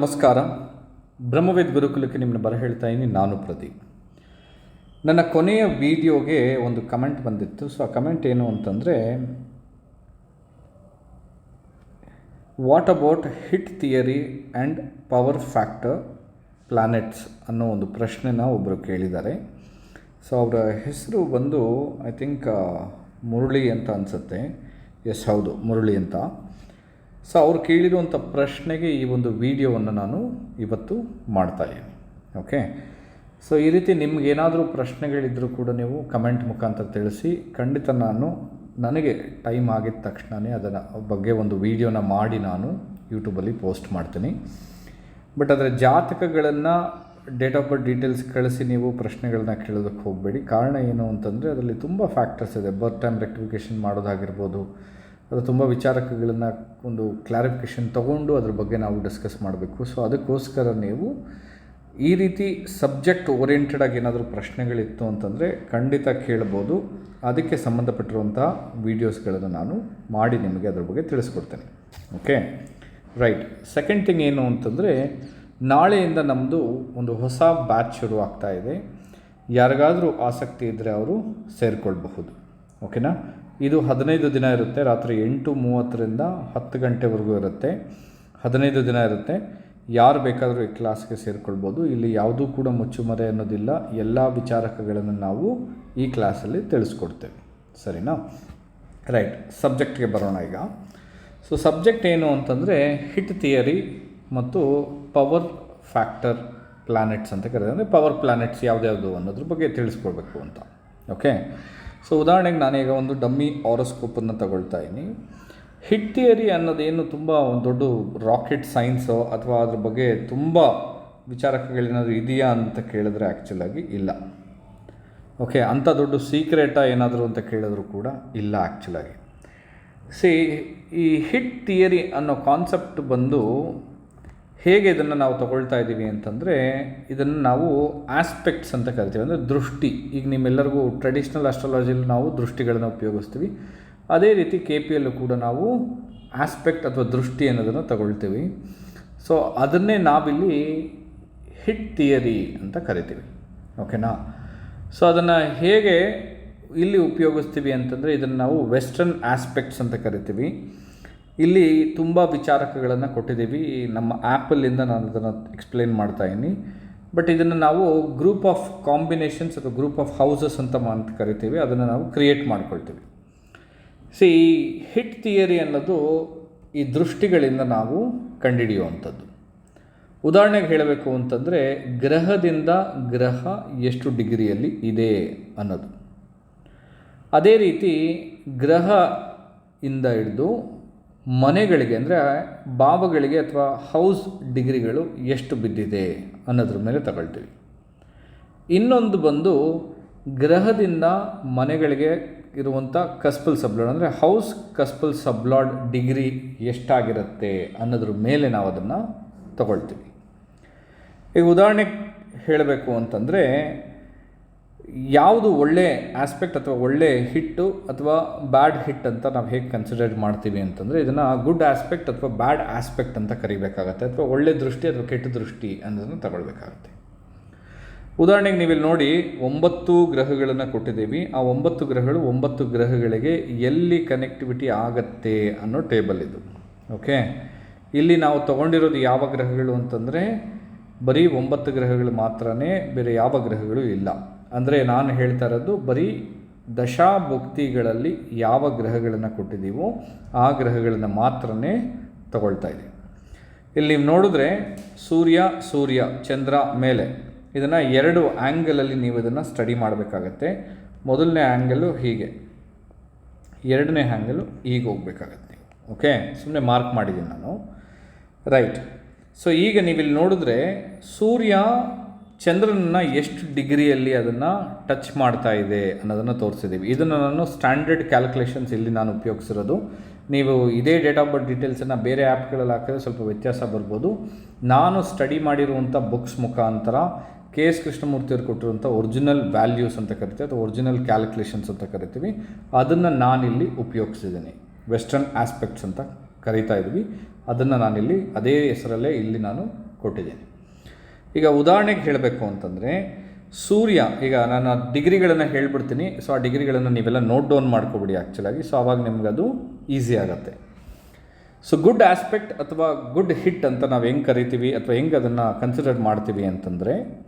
ನಮಸ್ಕಾರ. ಬ್ರಹ್ಮವೇದ್ ಗುರುಕುಲಕ್ಕೆ ನಿಮ್ಮನ್ನು ಬರ ಹೇಳ್ತಾ ಇದ್ದೀನಿ, ನಾನು ಪ್ರದೀಪ್. ನನ್ನ ಕೊನೆಯ ವಿಡಿಯೋಗೆ ಒಂದು ಕಮೆಂಟ್ ಬಂದಿತ್ತು. ಸೊ, ಆ ಕಮೆಂಟ್ ಏನು ಅಂತಂದರೆ what about hit theory and power factor planets ಅನ್ನೋ ಒಂದು ಪ್ರಶ್ನೆನ ಒಬ್ಬರು ಕೇಳಿದ್ದಾರೆ. ಸೊ, ಅವರ ಹೆಸರು ಬಂದು ಐ ಥಿಂಕ್ ಮುರಳಿ ಅಂತ ಅನಿಸುತ್ತೆ. ಎಸ್ ಹೌದು, ಮುರಳಿ ಅಂತ. ಸೊ ಅವ್ರು ಕೇಳಿರುವಂಥ ಪ್ರಶ್ನೆಗೆ ಈ ಒಂದು ವಿಡಿಯೋವನ್ನು ನಾನು ಇವತ್ತು ಮಾಡ್ತಾ ಇದ್ದೀನಿ. ಓಕೆ ಸೊ ಈ ರೀತಿ ನಿಮ್ಗೇನಾದರೂ ಪ್ರಶ್ನೆಗಳಿದ್ದರೂ ಕೂಡ ನೀವು ಕಮೆಂಟ್ ಮುಖಾಂತರ ತಿಳಿಸಿ, ಖಂಡಿತ ನಾನು ನನಗೆ ಟೈಮ್ ಆಗಿದ ತಕ್ಷಣವೇ ಅದರ ಬಗ್ಗೆ ಒಂದು ವಿಡಿಯೋನ ಮಾಡಿ ನಾನು ಯೂಟ್ಯೂಬಲ್ಲಿ ಪೋಸ್ಟ್ ಮಾಡ್ತೀನಿ. ಬಟ್ ಅದರ ಜಾತಕಗಳನ್ನು ಡೇಟ್ ಆಫ್ ಬರ್ತ್ ಡೀಟೇಲ್ಸ್ ಕಳಿಸಿ ನೀವು ಪ್ರಶ್ನೆಗಳನ್ನ ಕೇಳೋದಕ್ಕೆ ಹೋಗಬೇಡಿ. ಕಾರಣ ಏನು ಅಂತಂದರೆ, ಅದರಲ್ಲಿ ತುಂಬ ಫ್ಯಾಕ್ಟರ್ಸ್ ಇದೆ. ಬರ್ತ್ ಟೈಮ್ ರೆಕ್ಟಿಫಿಕೇಷನ್ ಮಾಡೋದಾಗಿರ್ಬೋದು ಅದು ತುಂಬ ವಿಚಾರಕಗಳನ್ನು ಒಂದು ಕ್ಲಾರಿಫಿಕೇಷನ್ ತೊಗೊಂಡು ಅದ್ರ ಬಗ್ಗೆ ನಾವು ಡಿಸ್ಕಸ್ ಮಾಡಬೇಕು. ಸೊ ಅದಕ್ಕೋಸ್ಕರ ನೀವು ಈ ರೀತಿ ಸಬ್ಜೆಕ್ಟ್ ಓರಿಯೆಂಟೆಡ್ ಆಗಿ ಏನಾದರೂ ಪ್ರಶ್ನೆಗಳಿತ್ತು ಅಂತಂದರೆ ಖಂಡಿತ ಕೇಳ್ಬೋದು. ಅದಕ್ಕೆ ಸಂಬಂಧಪಟ್ಟಿರುವಂಥ ವೀಡಿಯೋಸ್ಗಳನ್ನು ನಾನು ಮಾಡಿ ನಿಮಗೆ ಅದ್ರ ಬಗ್ಗೆ ತಿಳಿಸ್ಕೊಡ್ತೇನೆ. ಓಕೆ ರೈಟ್ ಸೆಕೆಂಡ್ ಥಿಂಗ್ ಏನು ಅಂತಂದರೆ ನಾಳೆಯಿಂದ ನಮ್ಮದು ಒಂದು ಹೊಸ ಬ್ಯಾಚ್ ಶುರು ಆಗ್ತಾ ಇದೆ. ಯಾರಿಗಾದರೂ ಆಸಕ್ತಿ ಇದ್ದರೆ ಅವರು ಸೇರಿಕೊಳ್ಬಹುದು. ಓಕೆನಾ ಇದು ಹದಿನೈದು ದಿನ ಇರುತ್ತೆ, ರಾತ್ರಿ ಎಂಟು ಮೂವತ್ತರಿಂದ ಹತ್ತು ಗಂಟೆವರೆಗೂ ಇರುತ್ತೆ. ಹದಿನೈದು ದಿನ ಇರುತ್ತೆ. ಯಾರು ಬೇಕಾದರೂ ಈ ಕ್ಲಾಸ್ಗೆ ಸೇರಿಕೊಳ್ಬೋದು. ಇಲ್ಲಿ ಯಾವುದೂ ಕೂಡ ಮುಚ್ಚುಮರೆ ಅನ್ನೋದಿಲ್ಲ. ಎಲ್ಲ ವಿಚಾರಕಗಳನ್ನು ನಾವು ಈ ಕ್ಲಾಸಲ್ಲಿ ತಿಳಿಸ್ಕೊಡ್ತೇವೆ. ಸರಿನಾ? ರೈಟ್, ಸಬ್ಜೆಕ್ಟ್ಗೆ ಬರೋಣ ಈಗ. ಸೊ, ಸಬ್ಜೆಕ್ಟ್ ಏನು ಅಂತಂದರೆ ಹಿಟ್ ಥಿಯರಿ ಮತ್ತು ಪವರ್ ಫ್ಯಾಕ್ಟರ್ ಪ್ಲ್ಯಾನೆಟ್ಸ್ ಅಂತ ಕರೀತಾರೆ ಅಂದರೆ ಪವರ್ ಪ್ಲ್ಯಾನೆಟ್ಸ್ ಯಾವುದ್ಯಾವುದು ಅನ್ನೋದ್ರ ಬಗ್ಗೆ ತಿಳಿಸ್ಕೊಡ್ಬೇಕು ಅಂತ. ಓಕೆ? ಸೊ ಉದಾಹರಣೆಗೆ ನಾನೀಗ ಒಂದು ಡಮ್ಮಿ ಆರೋಸ್ಕೋಪನ್ನು ತಗೊಳ್ತಾ ಇದ್ದೀನಿ. ಹಿಟ್ ಥಿಯರಿ ಅನ್ನೋದೇನು ತುಂಬ ಒಂದು ದೊಡ್ಡ ರಾಕೆಟ್ ಸೈನ್ಸೋ ಅಥವಾ ಅದ್ರ ಬಗ್ಗೆ ತುಂಬ ವಿಚಾರಕಗಳೇನಾದರೂ ಇದೆಯಾ ಅಂತ ಕೇಳಿದ್ರೆ ಆ್ಯಕ್ಚುಲಾಗಿ ಇಲ್ಲ. ಓಕೆ ಅಂಥ ದೊಡ್ಡ ಸೀಕ್ರೆಟಾ ಏನಾದರೂ ಅಂತ ಕೇಳಿದ್ರು ಕೂಡ ಇಲ್ಲ ಆ್ಯಕ್ಚುಲಾಗಿ ಸಿ ಈ ಹಿಟ್ ಥಿಯರಿ ಅನ್ನೋ ಕಾನ್ಸೆಪ್ಟ್ ಬಂದು ಹೇಗೆ ಇದನ್ನು ನಾವು ತಗೊಳ್ತಾ ಇದ್ದೀವಿ ಅಂತಂದರೆ, ಇದನ್ನು ನಾವು ಆಸ್ಪೆಕ್ಟ್ಸ್ ಅಂತ ಕರಿತೀವಿ. ಅಂದರೆ ದೃಷ್ಟಿ. ಈಗ ನಿಮ್ಮೆಲ್ಲರಿಗೂ ಟ್ರೆಡಿಷ್ನಲ್ ಅಸ್ಟ್ರಾಲಜಿಯಲ್ಲಿ ನಾವು ದೃಷ್ಟಿಗಳನ್ನು ಉಪಯೋಗಿಸ್ತೀವಿ. ಅದೇ ರೀತಿ ಕೆ ಪಿ ಎಲ್ಲು ಕೂಡ ನಾವು ಆಸ್ಪೆಕ್ಟ್ ಅಥವಾ ದೃಷ್ಟಿ ಅನ್ನೋದನ್ನು ತಗೊಳ್ತೀವಿ. ಸೊ ಅದನ್ನೇ ನಾವಿಲ್ಲಿ ಹಿಟ್ ಥಿಯರಿ ಅಂತ ಕರಿತೀವಿ. ಓಕೆನಾ ಸೊ ಅದನ್ನು ಹೇಗೆ ಇಲ್ಲಿ ಉಪಯೋಗಿಸ್ತೀವಿ ಅಂತಂದರೆ, ಇದನ್ನು ನಾವು ವೆಸ್ಟರ್ನ್ ಆಸ್ಪೆಕ್ಟ್ಸ್ ಅಂತ ಕರಿತೀವಿ. ಇಲ್ಲಿ ತುಂಬ ವಿಚಾರಕಗಳನ್ನು ಕೊಟ್ಟಿದ್ದೀವಿ. ನಮ್ಮ ಆ್ಯಪಲ್ಲಿಂದ ನಾನು ಅದನ್ನು ಎಕ್ಸ್ಪ್ಲೇನ್ ಮಾಡ್ತಾ ಇದ್ದೀನಿ. ಬಟ್ ಇದನ್ನು ನಾವು ಗ್ರೂಪ್ ಆಫ್ ಕಾಂಬಿನೇಷನ್ಸ್ ಅಥವಾ ಗ್ರೂಪ್ ಆಫ್ ಹೌಸಸ್ ಅಂತ ಅಂತ ಕರಿತೀವಿ. ಅದನ್ನು ನಾವು ಕ್ರಿಯೇಟ್ ಮಾಡ್ಕೊಳ್ತೀವಿ. ಸಿ ಹಿಟ್ ಥಿಯರಿ ಅನ್ನೋದು ಈ ದೃಷ್ಟಿಗಳಿಂದ ನಾವು ಕಂಡುಹಿಡಿಯುವಂಥದ್ದು. ಉದಾಹರಣೆಗೆ ಹೇಳಬೇಕು ಅಂತಂದರೆ ಗ್ರಹದಿಂದ ಗ್ರಹ ಎಷ್ಟು ಡಿಗ್ರಿಯಲ್ಲಿ ಇದೆ ಅನ್ನೋದು. ಅದೇ ರೀತಿ ಗ್ರಹ ಇಂದ ಹಿಡಿದು ಮನೆಗಳಿಗೆ ಅಂದರೆ ಬಾಬಗಳಿಗೆ ಅಥವಾ ಹೌಸ್ ಡಿಗ್ರಿಗಳು ಎಷ್ಟು ಬಿದ್ದಿದೆ ಅನ್ನೋದ್ರ ಮೇಲೆ ತಗೊಳ್ತೀವಿ. ಇನ್ನೊಂದು ಬಂದು ಗ್ರಹದಿಂದ ಮನೆಗಳಿಗೆ ಇರುವಂಥ ಕಸ್ಪಲ್ ಸಬ್ಲಾಡ್ ಅಂದರೆ ಹೌಸ್ ಕಸ್ಪಲ್ ಸಬ್ಲಾಡ್ ಡಿಗ್ರಿ ಎಷ್ಟಾಗಿರುತ್ತೆ ಅನ್ನೋದ್ರ ಮೇಲೆ ನಾವು ಅದನ್ನು ತಗೊಳ್ತೀವಿ. ಈಗ ಉದಾಹರಣೆಗೆ ಹೇಳಬೇಕು ಅಂತಂದರೆ ಯಾವುದು ಒಳ್ಳೆ ಆಸ್ಪೆಕ್ಟ್ ಅಥವಾ ಒಳ್ಳೆ ಹಿಟ್ಟು ಅಥವಾ ಬ್ಯಾಡ್ ಹಿಟ್ ಅಂತ ನಾವು ಹೇಗೆ ಕನ್ಸಿಡರ್ ಮಾಡ್ತೀವಿ ಅಂತಂದರೆ ಇದನ್ನು ಗುಡ್ ಆಸ್ಪೆಕ್ಟ್ ಅಥವಾ ಬ್ಯಾಡ್ ಆಸ್ಪೆಕ್ಟ್ ಅಂತ ಕರಿಬೇಕಾಗತ್ತೆ ಅಥವಾ ಒಳ್ಳೆ ದೃಷ್ಟಿ ಅಥವಾ ಕೆಟ್ಟ ದೃಷ್ಟಿ ಅನ್ನೋದನ್ನು ತಗೊಳ್ಬೇಕಾಗತ್ತೆ. ಉದಾಹರಣೆಗೆ ನೀವಿಲ್ಲಿ ನೋಡಿ ಒಂಬತ್ತು ಗ್ರಹಗಳನ್ನು ಕೊಟ್ಟಿದ್ದೀವಿ. ಆ ಒಂಬತ್ತು ಗ್ರಹಗಳು ಒಂಬತ್ತು ಗ್ರಹಗಳಿಗೆ ಎಲ್ಲಿ ಕನೆಕ್ಟಿವಿಟಿ ಆಗತ್ತೆ ಅನ್ನೋ ಟೇಬಲ್ ಇದು. ಓಕೆ ಇಲ್ಲಿ ನಾವು ತಗೊಂಡಿರೋದು ಯಾವ ಗ್ರಹಗಳು ಅಂತಂದರೆ ಬರೀ ಒಂಬತ್ತು ಗ್ರಹಗಳು ಮಾತ್ರನೇ ಬೇರೆ ಯಾವ ಗ್ರಹಗಳು ಇಲ್ಲ. ಅಂದರೆ ನಾನು ಹೇಳ್ತಾ ಇರೋದು, ಬರೀ ದಶಾಭುಕ್ತಿಗಳಲ್ಲಿ ಯಾವ ಗ್ರಹಗಳನ್ನು ಕೊಟ್ಟಿದ್ದೀವೋ ಆ ಗ್ರಹಗಳನ್ನು ಮಾತ್ರನೇ ತಗೊಳ್ತಾ ಇದೆ ಇಲ್ಲಿ ನೀವು ನೋಡಿದ್ರೆ ಸೂರ್ಯ ಸೂರ್ಯ, ಚಂದ್ರ ಮೇಲೆ ಇದನ್ನು ಎರಡು ಆ್ಯಂಗಲಲ್ಲಿ ನೀವು ಇದನ್ನು ಸ್ಟಡಿ ಮಾಡಬೇಕಾಗತ್ತೆ. ಮೊದಲನೇ ಆ್ಯಂಗಲು ಹೀಗೆ, ಎರಡನೇ ಆ್ಯಂಗಲು ಈಗ ಹೋಗ್ಬೇಕಾಗತ್ತೆ ಓಕೆ ಸುಮ್ಮನೆ ಮಾರ್ಕ್ ಮಾಡಿದ್ದೀನಿ ನಾನು. ರೈಟ್ ಸೊ ಈಗ ನೀವಿಲ್ಲಿ ನೋಡಿದ್ರೆ ಸೂರ್ಯ ಚಂದ್ರನನ್ನು ಎಷ್ಟು ಡಿಗ್ರಿಯಲ್ಲಿ ಅದನ್ನು ಟಚ್ ಮಾಡ್ತಾ ಇದೆ ಅನ್ನೋದನ್ನು ತೋರಿಸಿದ್ದೀವಿ. ಇದನ್ನು ನಾನು ಸ್ಟ್ಯಾಂಡರ್ಡ್ ಕ್ಯಾಲ್ಕುಲೇಷನ್ಸ್ ಇಲ್ಲಿ ನಾನು ಉಪಯೋಗಿಸಿರೋದು. ನೀವು ಇದೇ ಡೇಟ್ ಆಫ್ ಬರ್ತ್ ಡೀಟೇಲ್ಸನ್ನು ಬೇರೆ ಆ್ಯಪ್ಗಳಲ್ಲಿ ಹಾಕಿದ್ರೆ ಸ್ವಲ್ಪ ವ್ಯತ್ಯಾಸ ಬರ್ಬೋದು. ನಾನು ಸ್ಟಡಿ ಮಾಡಿರುವಂಥ ಬುಕ್ಸ್ ಮುಖಾಂತರ ಕೆ ಎಸ್ ಕೃಷ್ಣಮೂರ್ತಿಯವರು ಕೊಟ್ಟಿರುವಂಥ ಒರಿಜಿನಲ್ ವ್ಯಾಲ್ಯೂಸ್ ಅಂತ ಕರಿತೀವಿ, ಅಥವಾ ಒರಿಜಿನಲ್ ಕ್ಯಾಲ್ಕುಲೇಷನ್ಸ್ ಅಂತ ಕರಿತೀವಿ. ಅದನ್ನು ನಾನಿಲ್ಲಿ ಉಪಯೋಗಿಸಿದ್ದೀನಿ. ವೆಸ್ಟರ್ನ್ ಆಸ್ಪೆಕ್ಟ್ಸ್ ಅಂತ ಕರಿತಾ ಇದ್ವಿ. ಅದನ್ನು ನಾನಿಲ್ಲಿ ಅದೇ ಹೆಸರಲ್ಲೇ ಇಲ್ಲಿ ನಾನು ಕೊಟ್ಟಿದ್ದೀನಿ. ಈಗ ಉದಾಹರಣೆಗೆ ಹೇಳಬೇಕು ಅಂತಂದರೆ, ಸೂರ್ಯ, ಈಗ ನಾನು ಡಿಗ್ರಿಗಳನ್ನು ಹೇಳ್ಬಿಡ್ತೀನಿ. ಸೊ, ಆ ಡಿಗ್ರಿಗಳನ್ನು ನೀವೆಲ್ಲ ನೋಟ್ ಡೌನ್ ಮಾಡ್ಕೊಬಿಡಿ ಆ್ಯಕ್ಚುಲಾಗಿ ಸೊ, ಆವಾಗ ನಿಮ್ಗೆ ಅದು ಈಸಿ ಆಗುತ್ತೆ. ಸೊ ಗುಡ್ ಆಸ್ಪೆಕ್ಟ್ ಅಥವಾ ಗುಡ್ ಹಿಟ್ ಅಂತ ನಾವು ಹೆಂಗೆ ಕರಿತೀವಿ ಅಥವಾ ಹೆಂಗೆ ಅದನ್ನು ಕನ್ಸಿಡರ್ ಮಾಡ್ತೀವಿ ಅಂತಂದರೆ,